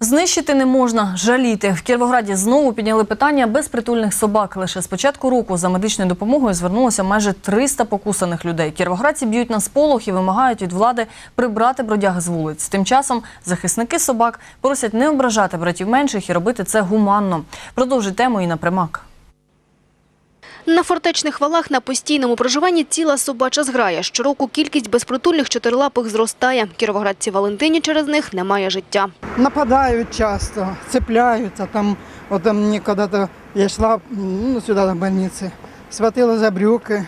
Знищити не можна, жаліти. В Кіровограді знову підняли питання безпритульних собак. Лише з початку року за медичною допомогою звернулося майже 300 покусаних людей. Кіровоградці б'ють на сполох і вимагають від влади прибрати бродяг з вулиць. Тим часом захисники собак просять не ображати братів менших і робити це гуманно. Продовжить тему і напрямак. На фортечних валах на постійному проживанні ціла собача зграя. Щороку кількість безпритульних чотирилапих зростає. Кіровоградці Валентині через них немає життя. Нападают часто, цепляются. Там, вот там мне когда-то, я шла ну, сюда до больницы, схватила за брюки.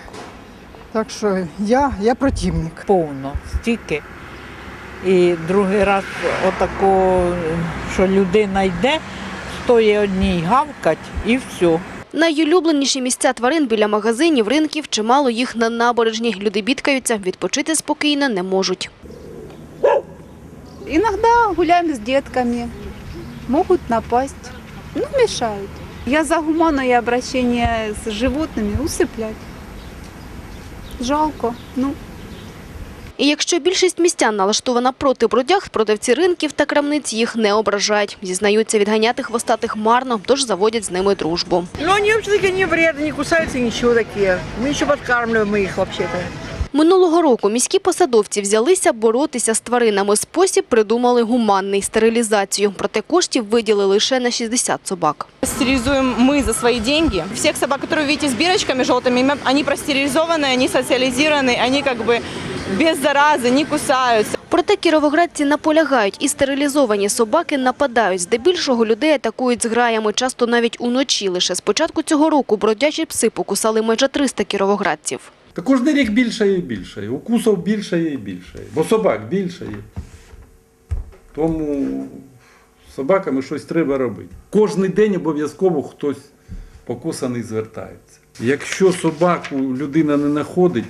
Так що я, я противник. повно, стільки. І другий раз отако, що людина йде, стоїть одній гавкать і все. Найулюбленіші місця тварин біля магазинів, ринків, чимало їх на набережні. Люди бідкаються, відпочити спокійно не можуть. Иногда гуляем с детками, могут напасть, ну, мешают. Я за гуманное обращение с животными усыплять. Жалко, ну, І якщо більшість містян налаштована проти бродяг, продавці ринків та крамниць їх не ображають. Зізнаються, відганяти хвостатих марно, тож заводять з ними дружбу. Ну, они вообще-таки не вредны, не кусаются, ничего такие. Мы еще подкармливаем их вообще-то. Минулого року міські посадовці взялися боротися з тваринами. Спосіб придумали гуманний – стерилізацію. Проте коштів виділили лише на 60 собак. Стерилизуем мы за свои деньги. Всех собак, которые вы видите с бирочками желтыми, им- они простерилизованы, они социализированы, они как бы без заразы, не кусаются. Проте кіровоградці наполягають, і стерилізовані собаки нападають. Здебільшого людей атакують зграями, часто навіть уночі. Лише з початку цього року бродячі пси покусали майже 300 кіровоградців. Та кожен рік більше і більше. Укусів більше і більше. Бо собак більше. Тому з собаками щось треба робити. Кожний день обов'язково хтось покусаний звертається. Якщо собаку людина не знаходить,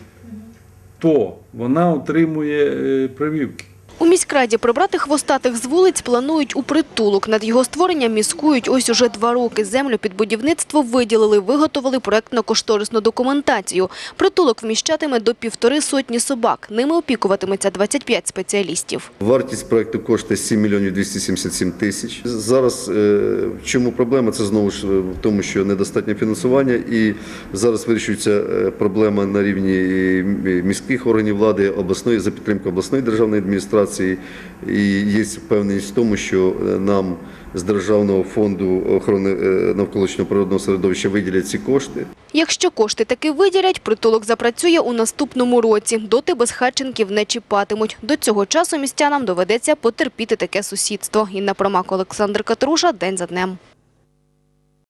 то вона отримує е, прививки. Міськраді прибрати хвостатих з вулиць планують у притулок. Над його створенням міскують ось уже два роки. Землю під будівництво виділили, виготовили проектно-кошторисну документацію. Притулок вміщатиме до півтори сотні собак. Ними опікуватиметься 25 спеціалістів. Вартість проекту коштує 7 мільйонів 277 тисяч. Зараз е, в чому проблема? Це знову ж в тому, що недостатнє фінансування, і зараз вирішується е, проблема на рівні е, міських органів влади, обласної за підтримки обласної державної адміністрації. І є впевненість в тому, що е, нам з державного фонду охорони е, навколишнього природного середовища виділять ці кошти. Якщо кошти таки виділять, притулок запрацює у наступному році. Доти безхатченків не чіпатимуть. До цього часу містянам доведеться потерпіти таке сусідство. Інна Промак, Олександр Катруша. День за днем.